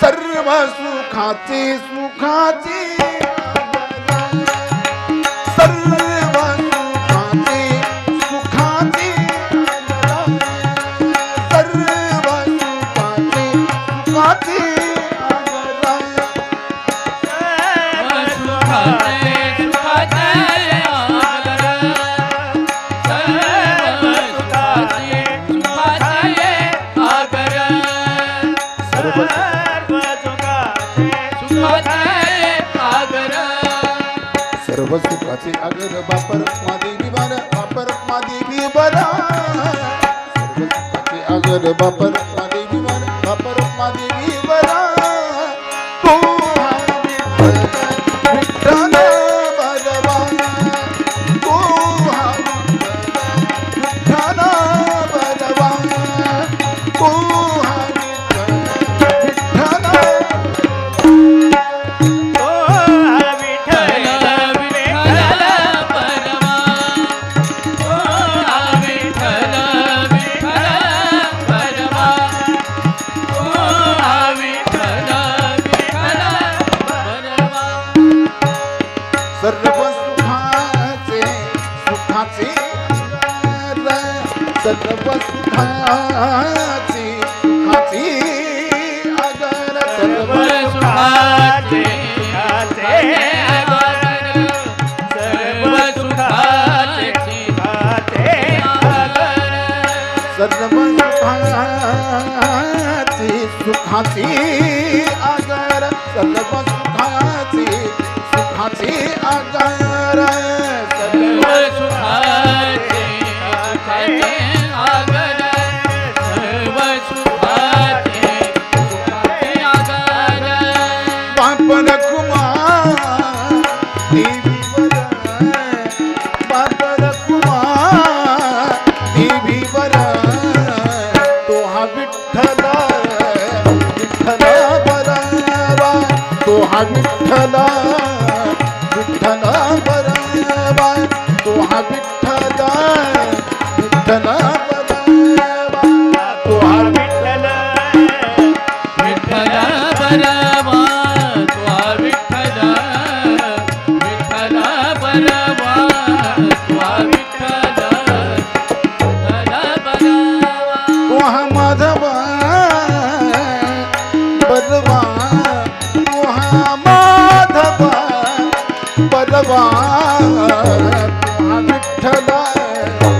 सर्व सुखाचे सुखाचे. सर्व सुखाचे अगर बापर मादेवी बर बापर मादेवी बर. सर्व सुखाचे अगर बापर सर्व सुखाचे सुखाचे सर्व सुखाचे सुखाचे अगर सर्व सर्व सुखाचे सुखाचे अगर सर्व अगर सर्व बापन कुमार देवीवर बापन कुमार देवीवर तो हा विठ्ठल विठ्ठल बराबा तो हा विठ्ठल विठ्ठल बराबा तो हा तो हा माधवा बलवा तो हा माधवा बलवा तो हा विठ्ठल विठ्ठल तो हा विठ्ठल विठ्ठल तो हा विठ्ठल